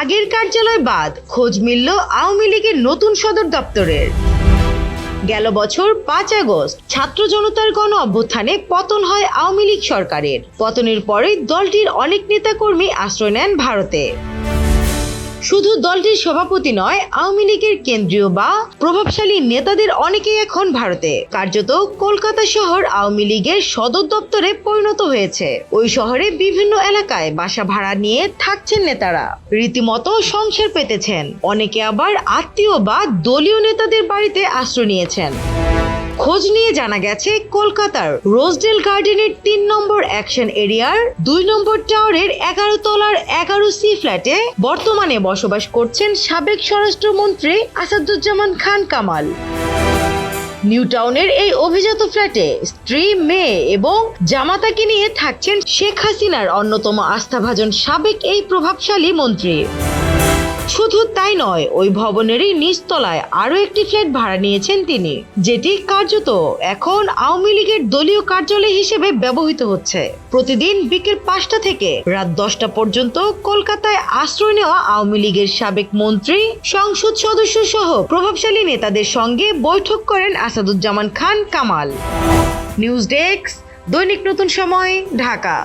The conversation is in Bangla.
আগের কার্যালয় বাদ খোঁজ মিলল আওয়ামী লীগের নতুন সদর দপ্তরের। গেল বছর পাঁচ আগস্ট ছাত্র জনতার গণ অভ্যুত্থানে পতন হয় আওয়ামী লীগ সরকারের। পতনের পরে দলটির অনেক নেতাকর্মী আশ্রয় নেন ভারতে। শুধু দলটির সভাপতি নয়, আওয়ামী লীগের কেন্দ্রীয় বা প্রভাবশালী নেতাদের অনেকেই এখন ভারতে। কার্যত কলকাতা শহর আওয়ামী লীগের সদর দপ্তরে পরিণত হয়েছে। ওই শহরে বিভিন্ন এলাকায় বাসা ভাড়া নিয়ে থাকছেন নেতারা। রীতিমতো সংসার পেতেছেন। অনেকে আবার আত্মীয় বা দলীয় নেতাদের বাড়িতে আশ্রয় নিয়েছেন। খোঁজ নিয়ে জানা গেছে কলকাতার রোজডেল গার্ডেনের তিন নম্বর অ্যাকশন এরিয়ার দুই নম্বর টাওয়ারের এগারো তলার এগারো সি ফ্ল্যাটে বর্তমানে বসবাস করছেন সাবেক স্বরাষ্ট্রমন্ত্রী আসাদুজ্জামান খান কামাল। নিউ টাউনের এই অভিজাত ফ্ল্যাটে স্ত্রী, মেয়ে এবং জামাতাকে নিয়ে থাকছেন শেখ হাসিনার অন্যতম আস্থাভাজন সাবেক এই প্রভাবশালী মন্ত্রী। শুধু তাই নয়, ওই ভবনেরই নিচতলায় আরও একটি ফ্ল্যাট ভাড়া নিয়েছেন তিনি, যেটি কার্যত এখন আওয়ামী লীগের দলীয় কার্যালয় হিসেবে ব্যবহৃত হচ্ছে। প্রতিদিন বিকেল পাঁচটা থেকে রাত দশটা পর্যন্ত কলকাতায় আশ্রয় নেওয়া আওয়ামী লীগের সাবেক মন্ত্রী, সংসদ সদস্য সহ প্রভাবশালী নেতাদের সঙ্গে বৈঠক করেন আসাদুজ্জামান খান কামাল। নিউজ ডেস্ক, দৈনিক নতুন সময়, ঢাকা।